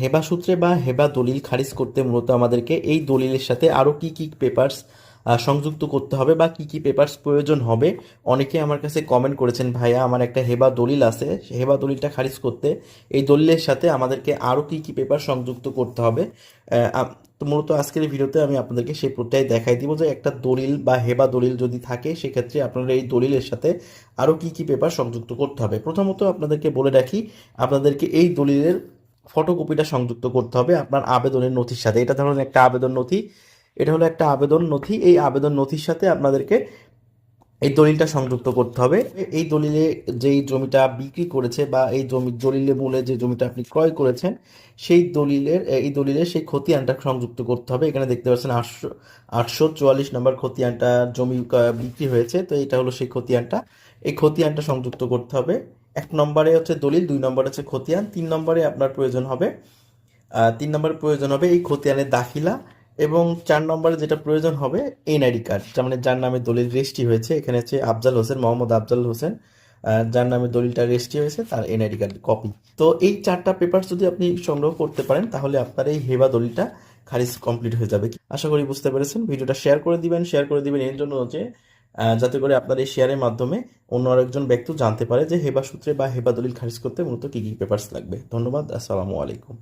হেবা সূত্রে বা হেবা দলিল খারিজ করতে মূলত আমাদেরকে এই দলিলের সাথে আরও কি কি পেপার্স সংযুক্ত করতে হবে বা কি কি পেপার্স প্রয়োজন হবে, অনেকে আমার কাছে কমেন্ট করেছেন, ভাইয়া, আমার একটা হেবা দলিল আছে। হেবা দলিলটা খারিজ করতে এই দলিলের সাথে আমাদেরকে আরও কি কি পেপার সংযুক্ত করতে হবে। তো মূলত আজকের ভিডিওতে আমি আপনাদেরকে সেই প্রত্যয় দেখাই দিব যে একটা দলিল বা হেবা দলিল যদি থাকে, সেক্ষেত্রে আপনারা এই দলিলের সাথে আরও কি কি পেপার সংযুক্ত করতে হবে। প্রথমত আপনাদেরকে বলে রাখি, আপনাদেরকে এই দলিলের ফটোকপিটা সংযুক্ত করতে হবে আপনার আবেদনের নথির সাথে। এটা ধরুন একটা আবেদন নথি, এটা হলো একটা আবেদন নথি। এই আবেদন নথির সাথে আপনাদেরকে এই দলিলটা সংযুক্ত করতে হবে। এই দলিলে যেই জমিটা বিক্রি করেছে বা এই জমি দলিলে মূলে যে জমিটা আপনি ক্রয় করেছেন, সেই দলিলের, এই দলিলের সেই খতিয়ানটা সংযুক্ত করতে হবে। এখানে দেখতে পাচ্ছেন আটশো আটশো চুয়াল্লিশ নম্বর খতিয়ানটা জমি বিক্রি হয়েছে। তো এটা হলো সেই খতিয়ানটা। এই খতিয়ানটা সংযুক্ত করতে হবে। এক নম্বরে হচ্ছে দলিল, দুই নম্বরে হচ্ছে খতিয়ান, তিন নম্বরে আপনার প্রয়োজন হবে তিন নম্বরে প্রয়োজন হবে এই খতিয়ানের দাখিলা এবং চার নম্বরে যেটা প্রয়োজন হবে এনআইডি কার্ড, তার মানে যার নামে দলিল রেজিস্ট্রি হয়েছে, এখানে হচ্ছে আফজাল হোসেন, মোহাম্মদ আফজাল হোসেন যার নামে দলিলটা রেজিস্ট্রি হয়েছে তার এনআইডি কার্ড কপি। তো এই চারটা পেপার যদি আপনি সংগ্রহ করতে পারেন, তাহলে আপনার এই হেবা দলিলটা খারিজ কমপ্লিট হয়ে যাবে। আশা করি বুঝতে পেরেছেন। ভিডিওটা শেয়ার করে দিবেন, শেয়ার করে দিবেন এর জন্য যে যাতে করে আপনার এই শেয়ারের মাধ্যমে অন্য আরেকজন ব্যক্তি জানতে পারে যে হেবা সূত্রে বা হেবা দলিল খারিজ করতে মূলত কি কি পেপার্স লাগবে। ধন্যবাদ, আসসালামু আলাইকুম।